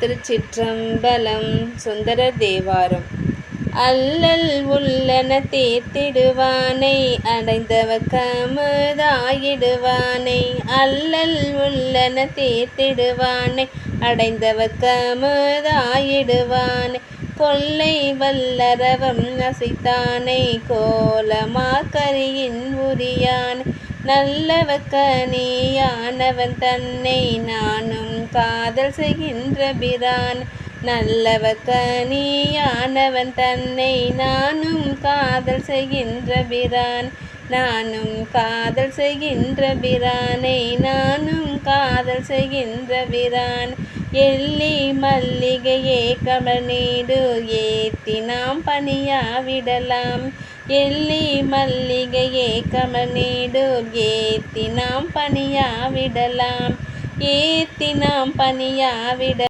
திருச்சிற்றம்பலம் சுந்தர தேவாரம் அல்லல் உள்ளன தேத்திடுவானை அடைந்தவ கமுதாயிடுவானை. அல்லல் உள்ளன தேத்திடுவானை அடைந்தவ கமுதாயிடுவானை. கொல்லை வல்லரவம் அசைத்தானை கோலமாக்கரியின் உரியான். நல்லவக்கனியானவன் தன்னை நானும் காதல் செய்கின்ற பிரான் நல்லவக்கனியானவன் தன்னை நானும் காதல் செய்கின்ற பிரான். நானும் காதல் செய்கின்ற பிரானை நானும் காதல் செய்கின்ற பிரான். எள்ளி மல்லிகையே கமநீடு ஏத்தி நாம் பணியாவிடலாம். எள்ளி மல்லிகையே கமநீடு ஏத்தி நாம் பணியாவிடலாம். ஏத்தி நாம் பணியாவிட